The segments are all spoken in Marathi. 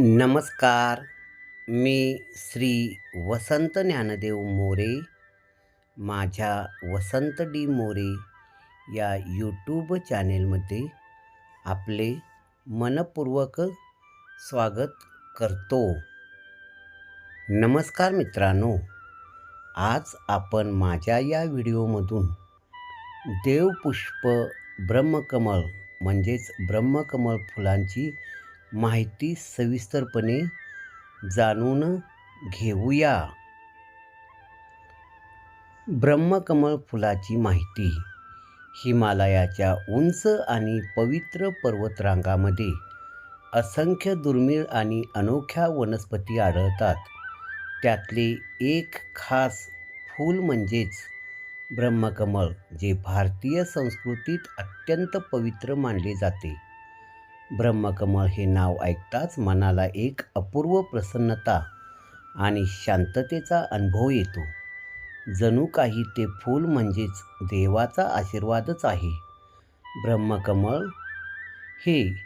नमस्कार मी श्री वसंत ज्ञानदेव मोरे माझ्या वसंत डी मोरे या यूट्यूब चॅनेलमध्ये आपले मनपूर्वक स्वागत करतो. नमस्कार मित्रांनो आज आपण माझ्या या व्हिडिओमधून देवपुष्प ब्रह्मकमळ म्हणजेच ब्रह्मकमळ फुलांची माहिती सविस्तरपणे जाणून घेऊया. ब्रह्मकमळ फुलाची माहिती. हिमालयाच्या उंच आणि पवित्र पर्वतरांगामध्ये असंख्य दुर्मिळ आणि अनोख्या वनस्पती आढळतात. त्यातले एक खास फूल म्हणजेच ब्रह्मकमळ जे भारतीय संस्कृतीत अत्यंत पवित्र मानले जाते. ब्रह्मकमळ हे नाव ऐकताच मनाला एक अपूर्व प्रसन्नता आणि शांततेचा अनुभव येतो. जणू काही ते फूल म्हणजेच देवाचा आशीर्वादच आहे. ब्रह्मकमळ हे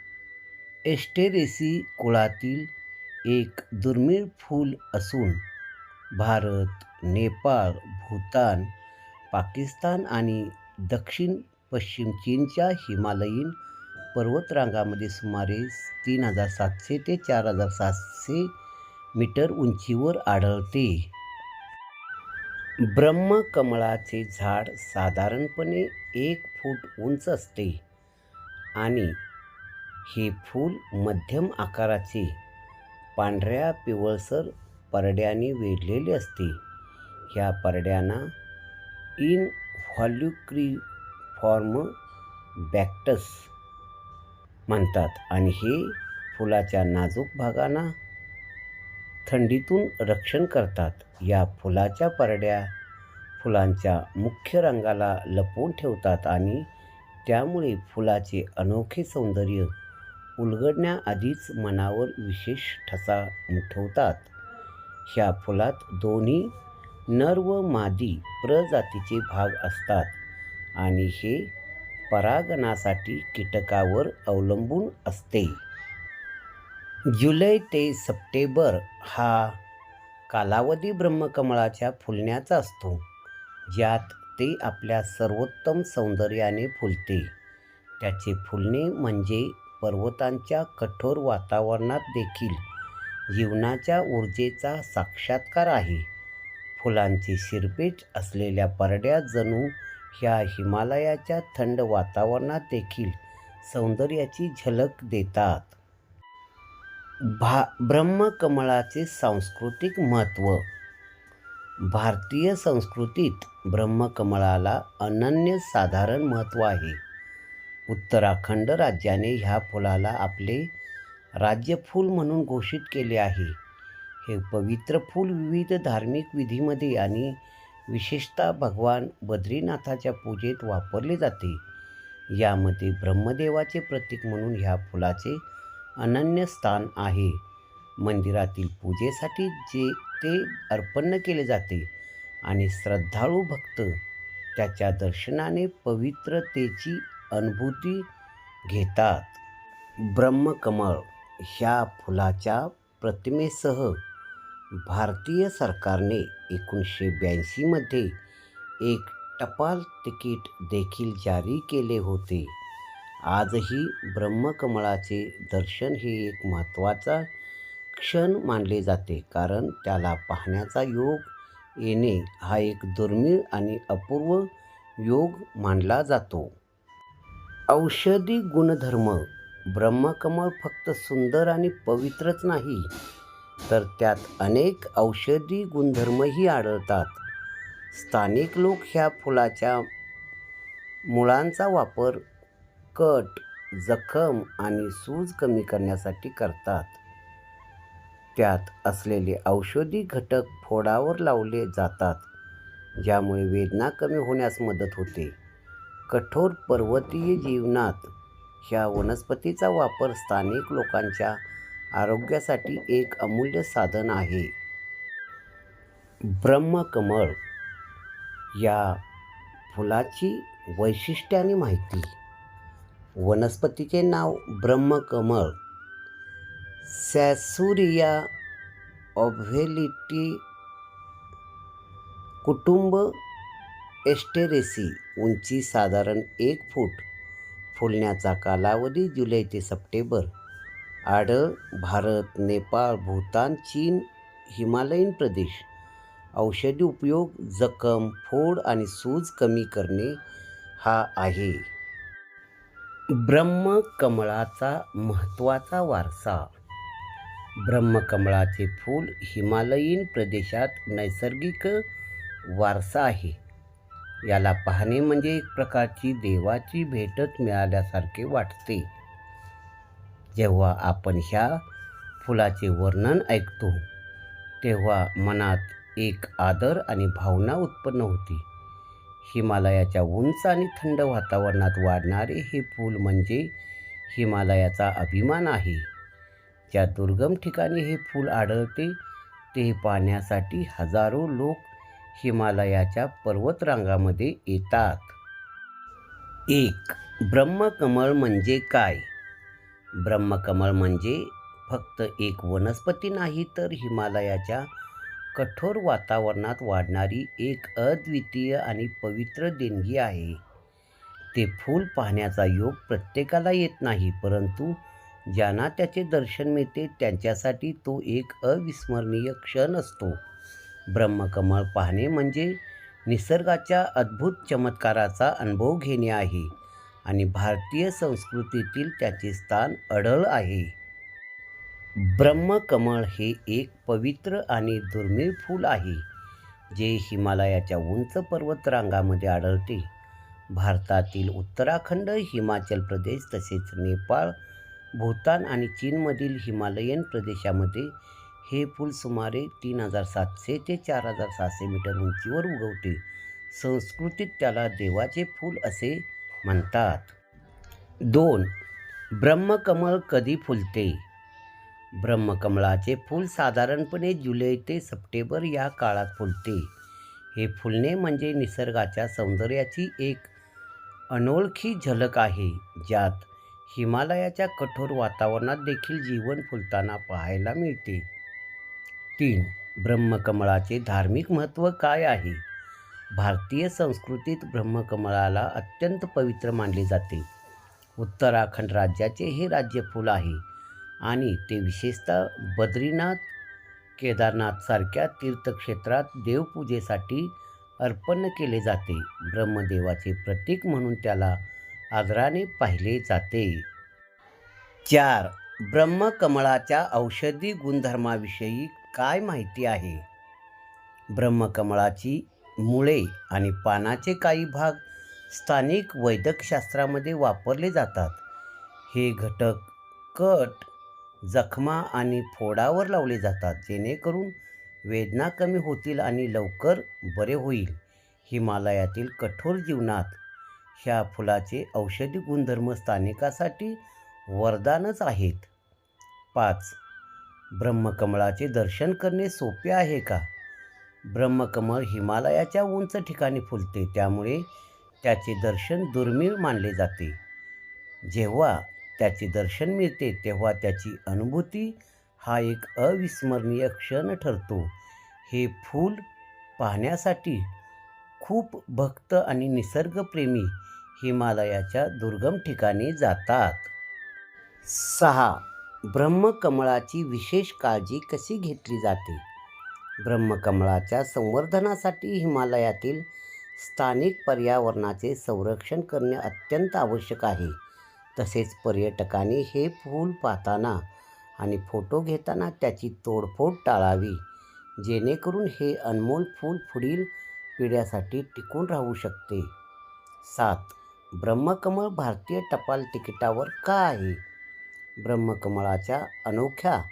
एस्टेरेसी कुळातील एक दुर्मिळ फूल असून भारत नेपाळ भूतान पाकिस्तान आणि दक्षिण पश्चिम चीनच्या हिमालयीन पर्वतरांगामध्ये सुमारे तीन हजार सातशे ते चार हजार सातशे मीटर उंचीवर आढळते. ब्रह्मकमळाचे झाड साधारणपणे एक फूट उंच असते आणि हे फूल मध्यम आकाराचे पांढऱ्या पिवळसर परड्याने वेढलेले असते. ह्या परड्यांना इन व्हॉल्युक्रिफॉर्म बॅक्टस म्हणतात. आणि हे फुलाच्या नाजूक भागांना थंडीतून रक्षण करतात. या फुलाच्या परड्या फुलांच्या मुख्य रंगाला लपवून ठेवतात आणि त्यामुळे फुलाचे अनोखे सौंदर्य उलगडण्याआधीच मनावर विशेष ठसा उठवतात. ह्या फुलात दोन्ही नर व मादी प्रजातीचे भाग असतात आणि हे परागणासाठी कीटकावर अवलंबून असते. जुलै ते सप्टेंबर हा कालावधी ब्रह्मकमळाच्या फुलण्याचा असतो ज्यात ते आपल्या सर्वोत्तम सौंदर्याने फुलते. त्याचे फुलणे म्हणजे पर्वतांच्या कठोर वातावरणात देखील जीवनाच्या ऊर्जेचा साक्षात्कार आहे. फुलांची शिरपेच असलेल्या परड्या जणू ह्या हिमालयाच्या थंड वातावरणात देखील सौंदर्याची झलक देतात. भा ब्रह्मकमळाचे सांस्कृतिक महत्त्व. भारतीय संस्कृतीत ब्रह्मकमळाला अनन्यसाधारण महत्त्व आहे. उत्तराखंड राज्याने ह्या फुलाला आपले राज्यफूल म्हणून घोषित केले आहे. हे पवित्र फूल विविध धार्मिक विधीमध्ये आणि विशेषतः भगवान बद्रीनाथाच्या पूजेत वापरले जाते. यामध्ये ब्रह्मदेवाचे प्रतीक म्हणून ह्या फुलाचे अनन्य स्थान आहे. मंदिरातील पूजेसाठी जे ते अर्पण केले जाते आणि श्रद्धाळू भक्त त्याच्या दर्शनाने पवित्रतेची अनुभूती घेतात. ब्रह्मकमळ ह्या फुलाच्या प्रतिमेसह भारतीय सरकारने एकोणीसशे ब्याऐंशीमध्ये एक टपाल तिकीट देखील जारी केले होते. आजही ब्रह्मकमळाचे दर्शन हे एक महत्त्वाचा क्षण मानले जाते कारण त्याला पाहण्याचा योग येणे हा एक दुर्मिळ आणि अपूर्व योग मानला जातो. औषधी गुणधर्म ब्रह्मकमळ फक्त सुंदर आणि पवित्रच नाही तर त्यात अनेक औषधी गुणधर्मही आढळतात. स्थानिक लोक ह्या फुलाच्या मुळांचा वापर कट जखम आणि सूज कमी करण्यासाठी करतात. त्यात असलेले औषधी घटक फोडावर लावले जातात ज्यामुळे वेदना कमी होण्यास मदत होते. कठोर पर्वतीय जीवनात ह्या वनस्पतीचा वापर स्थानिक लोकांच्या आरोग्यासाठी एक अमूल्य साधन आहे. ब्रह्मकमळ या फुलाची वैशिष्ट्याने आणि माहिती. वनस्पतीचे नाव ब्रह्मकमळ. सॅसुरिया ऑव्हेलिटी कुटुंब एस्टेरेसी उंची साधारण एक फूट. फुलण्याचा कालावधी जुलै ते सप्टेंबर. आढळ भारत नेपाळ भूतान चीन हिमालयीन प्रदेश. औषधी उपयोग जखम फोड आणि सूज कमी करणे हा आहे. ब्रह्मकमळाचा महत्त्वाचा वारसा. ब्रह्मकमळाचे फूल हिमालयीन प्रदेशात नैसर्गिक वारसा आहे. याला पाहणे म्हणजे एक प्रकारची देवाची भेटच मिळाल्यासारखे वाटते. जेव्हा आपण ह्या फुलाचे वर्णन ऐकतो तेव्हा मनात एक आदर आणि भावना उत्पन्न होती. हिमालयाच्या उंच आणि थंड वातावरणात वाढणारे हे फूल म्हणजे हिमालयाचा अभिमान आहे. ज्या दुर्गम ठिकाणी हे फूल आढळते ते पाहण्यासाठी हजारो लोक हिमालयाच्या पर्वतरांगामध्ये येतात. एक ब्रह्मकमळ म्हणजे काय? ब्रह्मकमळ म्हणजे फक्त एक वनस्पती नाही तर हिमालयाच्या कठोर वातावरणात वाढणारी एक अद्वितीय आणि पवित्र देणगी आहे. ते फूल पाहण्याचा योग प्रत्येकाला येत नाही परंतु ज्यांना त्याचे दर्शन मिळते त्यांच्यासाठी तो एक अविस्मरणीय क्षण असतो. ब्रह्मकमळ पाहणे म्हणजे निसर्गाच्या अद्भुत चमत्काराचा अनुभव घेणे आहे. आणि भारतीय संस्कृतीतील त्याचे स्थान अढळ आहे. ब्रह्मकमळ हे एक पवित्र आणि दुर्मिळ फूल आहे जे हिमालयाच्या उंच पर्वतरांगामध्ये आढळते. भारतातील उत्तराखंड हिमाचल प्रदेश तसेच नेपाळ भूतान आणि चीनमधील हिमालयन प्रदेशामध्ये हे फूल सुमारे तीन हजार सातशे ते चार हजार सहाशे मीटर उंचीवर उगवते. संस्कृतीत त्याला देवाचे फूल असे म्हणतात. दोन ब्रह्मकमळ कधी फुलते? ब्रह्मकमळाचे फूल साधारणपणे जुलै ते सप्टेंबर या काळात फुलते. हे फुलणे म्हणजे निसर्गाच्या सौंदर्याची एक अनोळखी झलक आहे ज्यात हिमालयाच्या कठोर वातावरणात देखील जीवन फुलताना पाहायला मिळते. तीन ब्रह्मकमळाचे धार्मिक महत्त्व काय आहे? भारतीय संस्कृतीत ब्रह्मकमळाला अत्यंत पवित्र मानले जाते. उत्तराखंड राज्याचे हे राज्यफूल आहे आणि ते विशेषतः बद्रीनाथ केदारनाथसारख्या तीर्थक्षेत्रात देवपूजेसाठी अर्पण केले जाते. ब्रह्मदेवाचे प्रतीक म्हणून त्याला आदराने पाहिले जाते. चार. ब्रह्मकमळाच्या औषधी गुणधर्माविषयी काय माहिती आहे? ब्रह्मकमळाची मुळे आणि पानाचे काही भाग स्थानिक वैद्यकशास्त्रामध्ये वापरले जातात. हे घटक कट जखमा आणि फोडावर लावले जातात जेणेकरून वेदना कमी होतील आणि लवकर बरे होईल. हिमालयातील कठोर जीवनात ह्या फुलाचे औषधी गुणधर्म स्थानिकासाठी वरदानच आहेत. पाच ब्रह्मकमळाचे दर्शन करणे सोपे आहे का? ब्रह्मकमळ हिमालयाच्या उंच ठिकाणी फुलते. त्यामुळे त्याचे दर्शन दुर्मिळ मानले जाते. जेव्हा त्याचे दर्शन मिळते तेव्हा त्याची अनुभूती हा एक अविस्मरणीय क्षण ठरतो. हे फूल पाहण्यासाठी खूप भक्त आणि निसर्गप्रेमी हिमालयाच्या दुर्गम ठिकाणी जातात. सहा. ब्रह्मकमळाची विशेष काळजी कशी घेतली जाते? ब्रह्मकमळाच्या संवर्धनासाठी हिमालयातील स्थानिक पर्यावरणाचे संरक्षण करणे अत्यंत आवश्यक आहे. तसेच पर्यटकांनी हे फूल पाहताना आणि फोटो घेताना त्याची तोडफोड टाळावी जेणेकरून हे अनमोल फूल पुढील पिढ्यासाठी टिकून राहू शकते. सात ब्रह्मकमळ भारतीय टपाल तिकिटावर का आहे? ब्रह्मकमळाच्या अनोख्या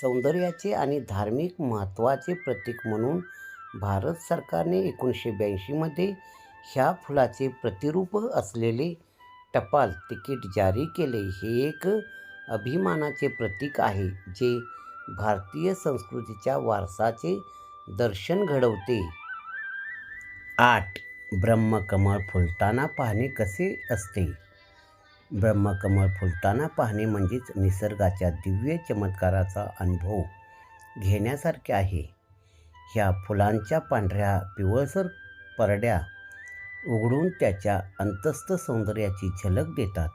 सौंदर्याचे आणि धार्मिक महत्त्वाचे प्रतीक म्हणून भारत सरकारने एकोणीसशे ब्याऐंशीमध्ये ह्या फुलाचे प्रतिरूप असलेले टपाल तिकीट जारी केले. हे एक अभिमानाचे प्रतीक आहे जे भारतीय संस्कृतीच्या वारसाचे दर्शन घडवते. आठ. ब्रह्मकमळ फुलताना पाहणे कसे असते? ब्रह्मकमळ फुलताना पाहणे म्हणजेच निसर्गाच्या दिव्य चमत्काराचा अनुभव घेण्यासारखे आहे. ह्या फुलांच्या पांढऱ्या पिवळसर परड्या उघडून त्याच्या अंतस्थ सौंदर्याची झलक देतात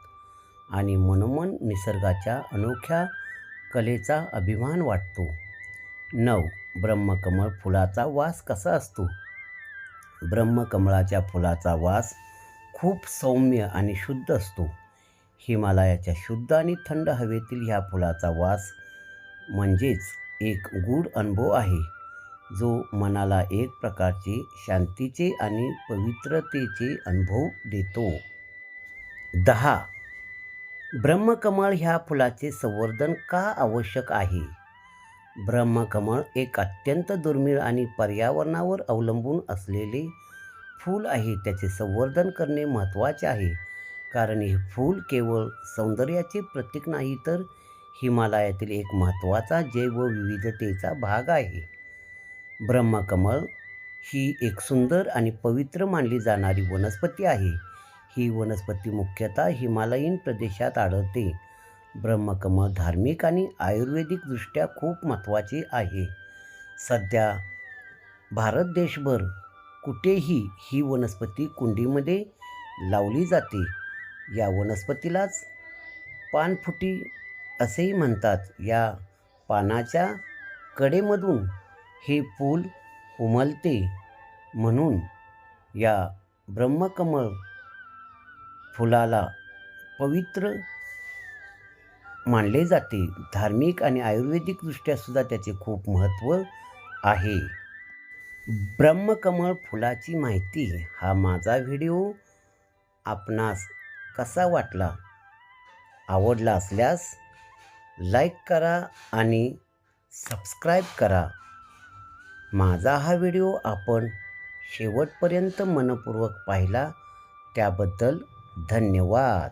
आणि मनोमन निसर्गाच्या अनोख्या कलेचा अभिमान वाटतो. नऊ ब्रह्मकमळ फुलाचा वास कसा असतो? ब्रह्मकमळाच्या फुलाचा वास खूप सौम्य आणि शुद्ध असतो. हिमालयाच्या शुद्ध आणि थंड हवेतील ह्या फुलाचा वास म्हणजेच एक गूढ अनुभव आहे जो मनाला एक प्रकारचे शांतीचे आणि पवित्रतेचे अनुभव देतो. दहा. ब्रह्मकमळ ह्या फुलाचे संवर्धन का आवश्यक आहे? ब्रह्मकमळ एक अत्यंत दुर्मिळ आणि पर्यावरणावर अवलंबून असलेले फूल आहे त्याचे संवर्धन करणे महत्त्वाचे आहे. कारण हे फूल केवळ सौंदर्याचे प्रतीक नाही तर हिमालयातील एक महत्त्वाचा जैवविविधतेचा भाग आहे. ब्रह्मकमळ ही एक सुंदर आणि पवित्र मानली जाणारी वनस्पती आहे. ही वनस्पती मुख्यतः हिमालयीन प्रदेशात आढळते. ब्रह्मकमळ धार्मिक आणि आयुर्वेदिकदृष्ट्या खूप महत्त्वाचे आहे. सध्या भारत देशभर कुठेही ही वनस्पती कुंडीमध्ये लावली जाते. या वनस्पतीलाच पानफुटी असेही म्हणतात. या पानाच्या कडेमधून हे फूल उमलते म्हणून या ब्रह्मकमळ फुलाला पवित्र मानले जाते. धार्मिक आणि आयुर्वेदिकदृष्ट्यासुद्धा त्याचे खूप महत्त्व आहे. ब्रह्मकमळ फुलाची माहिती हा माझा व्हिडिओ. आपणास कसा वाटला? आवडला असल्यास लाईक करा आणि सबस्क्राईब करा. माझा हा व्हिडिओ आपण शेवटपर्यंत मनपूर्वक पाहिला त्याबद्दल धन्यवाद.